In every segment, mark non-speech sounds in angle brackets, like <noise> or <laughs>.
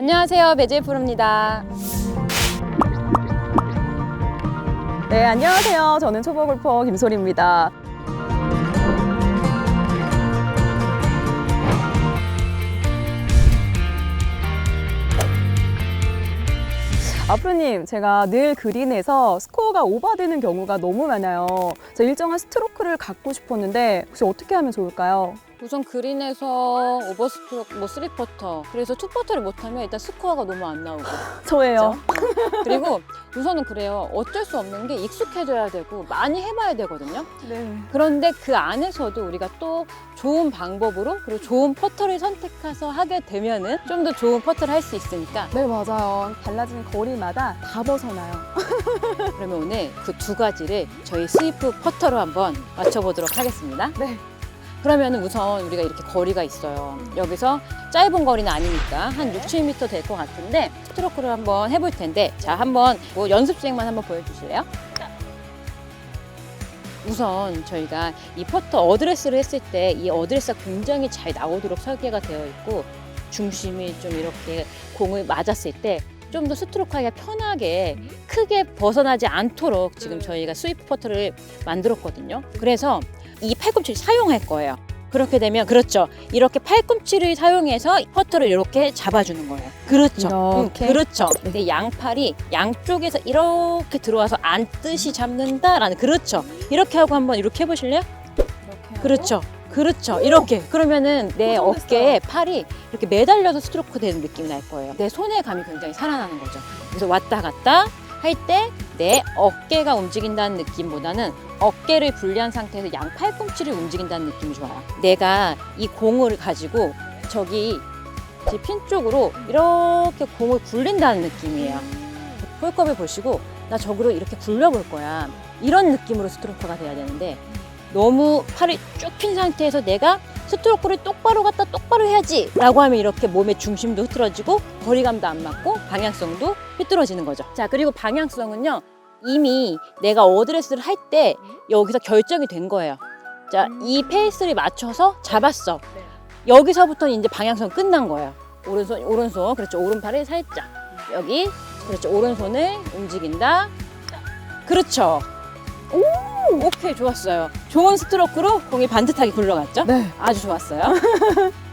안녕하세요. 배제이 프로입니다. 네, 안녕하세요. 저는 초보 골퍼 김소리입니다. 아프로님, 제가 늘 그린에서 스코어가 오버되는 경우가 너무 많아요. 저 일정한 스트로크를 갖고 싶었는데 혹시 어떻게 하면 좋을까요? 우선 그린에서 오버스트로크, 뭐 쓰리퍼터, 그래서 투퍼터를 못하면 일단 스코어가 너무 안 나오고. <laughs> 저예요. 그리고 우선은 그래요. 어쩔 수 없는 게 익숙해져야 되고 많이 해봐야 되거든요. 네. 그런데 그 안에서도 우리가 또 좋은 방법으로 그리고 좋은 퍼터를 선택해서 하게 되면은 좀 더 좋은 퍼터를 할 수 있으니까 네, 맞아요. 달라진 거리마다 다 벗어나요. 그러면 오늘 그 두 가지를 저희 스위프 퍼터로 한번 맞춰보도록 하겠습니다. 네. 그러면 우선 우리가 이렇게 거리가 있어요. 여기서 짧은 거리는 아니니까 한 6, 7m 될 것 같은데 스트로크를 한번 해볼 텐데 자 한번 뭐 연습생만 한번 보여주실래요? 우선 저희가 이 퍼터 어드레스를 했을 때 이 어드레스가 굉장히 잘 나오도록 설계가 되어 있고 중심이 좀 이렇게 공을 맞았을 때 좀 더 스트로크하기가 편하게 크게 벗어나지 않도록 지금 저희가 스위프 퍼터를 만들었거든요. 그래서 이 팔꿈치를 사용할 거예요. 그렇게 되면 그렇죠. 이렇게 팔꿈치를 사용해서 퍼터를 이렇게 잡아주는 거예요. 그렇죠. 이렇게? 음, 그렇죠. 근데 양팔이 양쪽에서 이렇게 들어와서 앉듯이 잡는다라는 그렇죠. 이렇게 하고 한번 이렇게 해보실래요? 이렇게. 그렇죠. 그렇죠. 이렇게. 그러면은 내 어깨에 팔이 이렇게 매달려서 스트로크 되는 느낌이 날 거예요. 내 손의 감이 굉장히 살아나는 거죠. 그래서 왔다 갔다 할 때 내 어깨가 움직인다는 느낌보다는 어깨를 분리한 상태에서 양 팔꿈치를 움직인다는 느낌이 좋아요. 내가 이 공을 가지고 저기 제핀 쪽으로 이렇게 공을 굴린다는 느낌이에요. 홀컵을 보시고 나 저기로 이렇게 굴려볼 거야. 이런 느낌으로 스트로크가 돼야 되는데 너무 팔이 쭉 핀 상태에서 내가 스트로크를 똑바로 갖다 똑바로 해야지 라고 하면 이렇게 몸의 중심도 흐트러지고 거리감도 안 맞고 방향성도 휘뚤어지는 거죠. 자, 그리고 방향성은요. 이미 내가 어드레스를 할 때 여기서 결정이 된 거예요. 자, 이 페이스를 맞춰서 잡았어. 여기서부터는 이제 방향성 끝난 거예요. 오른손, 오른손. 그렇죠. 오른팔을 살짝. 여기. 그렇죠. 오른손을 움직인다. 그렇죠. 오! 오케이, 좋았어요. 좋은 스트로크로 공이 반듯하게 굴러갔죠? 네. 아주 좋았어요. <laughs>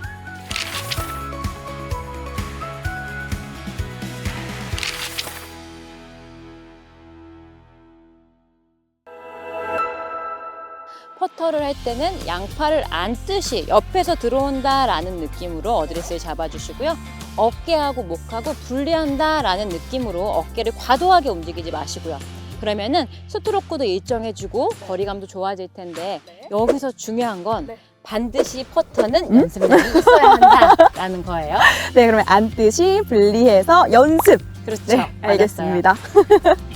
퍼터를 할 때는 양팔을 안듯이 옆에서 들어온다라는 느낌으로 어드레스를 잡아주시고요. 어깨하고 목하고 분리한다라는 느낌으로 어깨를 과도하게 움직이지 마시고요. 그러면은 스트로크도 일정해지고 거리감도 좋아질 텐데 여기서 중요한 건 네. 반드시 퍼터는 연습량이 있어야 한다라는 거예요. <laughs> 네, 그러면 앉듯이 분리해서 연습. 그렇죠. 네. 알겠습니다. <laughs>